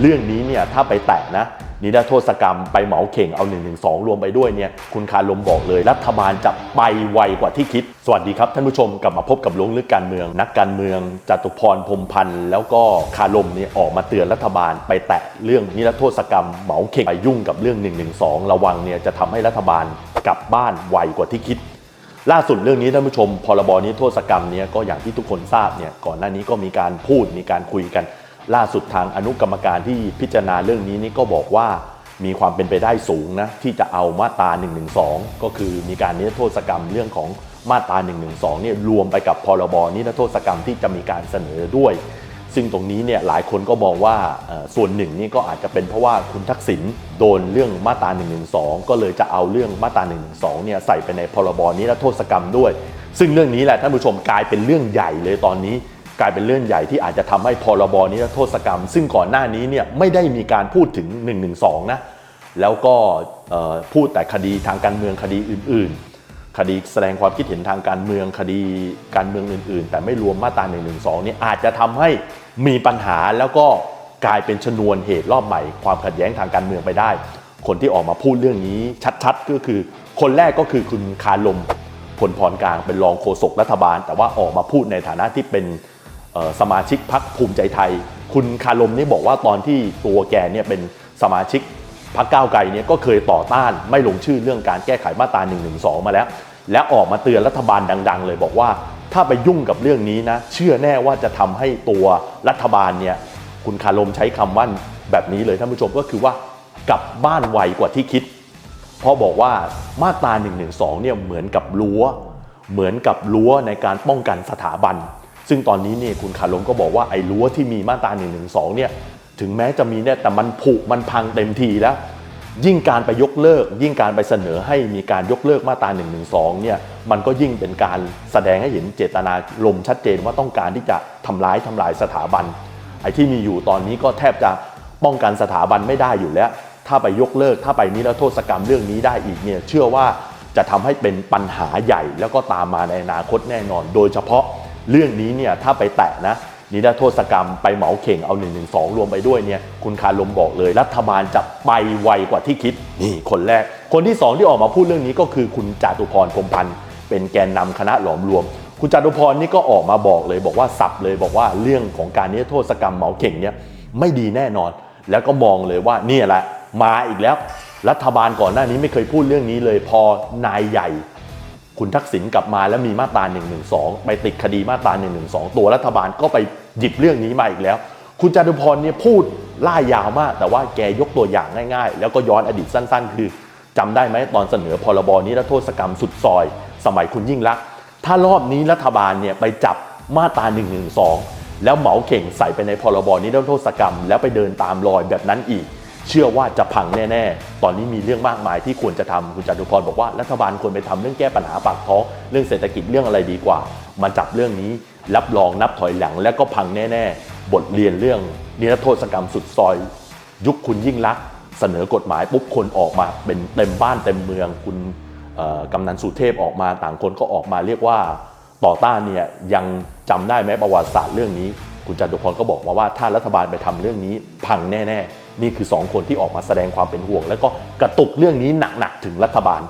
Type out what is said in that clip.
เรื่องนี้เนี่ยถ้าไปแตะนะนิรโทษกรรมไปเหมาเข่งเอา1นึรวมไปด้วยเนี่ยคุณคารมบอกเลย รัฐบาลจะไปไวกว่าที่คิด สวัสดีครับท่านผู้ชมกลับมาพบกับล้วงลึกการเมือง นักการเมืองจตุพรพรมพันธ์แล้วก็คารมเนี่ยออกมาเตือนรัฐบาลไปแตะเรื่องนิรโทษกรรมเหมาเข่งไปยุ่งกับเรื่อง1นึระวังเนี่ยจะทำให้รัฐบาลกลับบ้านไวกว่าที่คิดล่าสุดเรื่องนี้ท่านผู้ชมพรบนิรโทษกรรมเนี่ยก็อย่างที่ทุกคนทราบเนี่ยก่อนหน้านี้ก็มีการพูดมีการคุยกัน ล่าสุดทางอนุกรรมการที่พิจารณาเรื่องนี้นี่ก็บอกว่ามีความเป็นไปได้สูงนะที่จะเอามาตรา1นึก็คือมีการนิรโทษกรรมเรื่องของมาตรา1นึเนี่ยรวมไปกับพรบนิรโทษกรรมที่จะมีการเสนอด้วย ซึ่งตรงนี้เนี่ยหลายคนก็มองว่าส่วนหนึ่งนี่ก็อาจจะเป็นเพราะว่าคุณทักษิณโดนเรื่องมาตรา1นึก็เลยจะเอาเรื่องมาตรา1นึเนี่ยใส่ไปในพรบนิรโทษกรรมด้วย ซึ่งเรื่องนี้แหละท่านผู้ชมกลายเป็นเรื่องใหญ่เลยตอนนี้ กลายเป็นเรื่องใหญ่ที่อาจจะทำให้พรบนิรโทษกรรม ซึ่งก่อนหน้านี้เนี่ยไม่ได้มีการพูดถึง1นึนะ แล้วก็พูดแต่คดีทางการเมืองคดีอื่น ๆ คดีแสดงความคิดเห็นทางการเมืองคดีการเมืองอื่น ๆ แต่ไม่รวมมาตรา1นึนี่อาจจะทำให้มีปัญหาแล้วก็กลายเป็นชนวนเหตุรอบใหม่ ความขัดแย้งทางการเมืองไปได้ คนที่ออกมาพูดเรื่องนี้ชัด ๆ ก็คือ คนแรกก็คือคุณคารมผลพรกลางเป็นรองโฆษกรัฐบาล แต่ว่าออกมาพูดในฐานะที่เป็น สมาชิกพรรคภูมิใจไทย คุณคารมนี่บอกว่าตอนที่ตัวแกเนี่ยเป็นสมาชิกพรรคก้าวไกลเนี่ยก็เคยต่อต้านไม่ลงชื่อเรื่องการแก้ไขมาตรา1นึมาแล้ว และออกมาเตือนรัฐบาลดัง ๆ เลยบอกว่าถ้าไปยุ่งกับเรื่องนี้นะ เชื่อแน่ว่าจะทำให้ตัวรัฐบาลเนี่ยคุณคารมใช้คำว่าแบบนี้เลยท่านผู้ชมก็คือว่ากลับบ้านไวกว่าที่คิด เพราะบอกว่ามาตรา1นึเนี่ยเหมือนกับรั้ว เหมือนกับรั้วในการป้องกันสถาบัน ซึ่งตอนนี้เนี่ยคุณคารมก็บอกว่าไอ้รั้วที่มีมาตรา1นึเนี่ยถึงแม้จะมีเนี่ยแต่มันผุมันพังเต็มทีแล้ว ยิ่งการไปยกเลิก ยิ่งการไปเสนอให้มีการยกเลิกมาตรา1นึเนี่ยมันก็ยิ่งเป็นการแสดงให้เห็นเจตนาลมชัดเจนว่าต้องการที่จะทำร้ายทำลายสถาบัน ไอ้ที่มีอยู่ตอนนี้ก็แทบจะป้องกันสถาบันไม่ได้อยู่แล้ว ถ้าไปยกเลิก ถ้าไปนิรโทษกรรมเรื่องนี้ได้อีกเนี่ยเชื่อว่าจะทำให้เป็นปัญหาใหญ่แล้วก็ตามมาในอนาคตแน่นอน โดยเฉพาะ เรื่องนี้เนี่ยถ้าไปแตะนะนิรโทษกรรมไปเหมาเข่งเอา1นึรวมไปด้วยเนี่ยคุณคารมบอกเลย รัฐบาลจะไปไวกว่าที่คิดนี่คนแรก คนที่ 2 ที่ออกมาพูดเรื่องนี้ก็คือคุณจาตุพรพรมพันธ์เป็นแกนนำคณะหลอมรวม คุณจาตุพรนี่ก็ออกมาบอกเลย บอกว่าสับเลยบอกว่าเรื่องของการนิรโทษกรรมเหมาเข่งเนี่ยไม่ดีแน่นอน แล้วก็มองเลยว่านี่แหละมาอีกแล้ว รัฐบาลก่อนหน้านี้ไม่เคยพูดเรื่องนี้เลยพอนายใหญ่ คุณทักษิณกลับมาแล้วมีมาตรา1นึไปติดคดีมาตรา1นึตัวรัฐบาลก็ไปหยิบเรื่องนี้มาอีกแล้ว คุณจตุพรเนี่ยพูดล่ายาวมาก แต่ว่าแกยกตัวอย่างง่ายๆ แล้วก็ย้อนอดีตสั้น ๆ คือจำได้ไหมตอนเสนอพรบนิรโทษกรรมสุดซอย สมัยคุณยิ่งรัก ถ้ารอบนี้รัฐบาลเนี่ยไปจับมาตรา1นึแล้วเหมาเข่งใส่ไปในพรบนิรโทษกรรม แล้วไปเดินตามรอยแบบนั้นอีก เชื่อว่าจะพังแน่ๆ ตอนนี้มีเรื่องมากมายที่ควรจะทำคุณจตุพรบอกว่ารัฐบาลควรไปทำเรื่องแก้ปัญหาปากท้องเรื่องเศรษฐกิจเรื่องอะไรดีกว่า มาจับเรื่องนี้รับรองนับถอยหลังแล้วก็พังแน่ ๆ บทเรียนเรื่องนิรโทษกรรมสุดซอย ยุคคุณยิ่งรักเสนอกฎหมายปุ๊บคนออกมาเป็นเต็มบ้านเต็มเมือง คุณกำนันสุเทพออกมาต่างคนก็ออกมาเรียกว่าต่อต้านเนี่ยยังจำได้ไหมประวัติศาสตร์เรื่องนี้ คุณจตุพรก็บอกมาว่าถ้ารัฐบาลไปทำเรื่องนี้พังแน่ ๆ นี่คือ 2 คนที่ออกมาแสดงความเป็นห่วง แล้วก็กระตุกเรื่องนี้หนักๆถึงรัฐบาล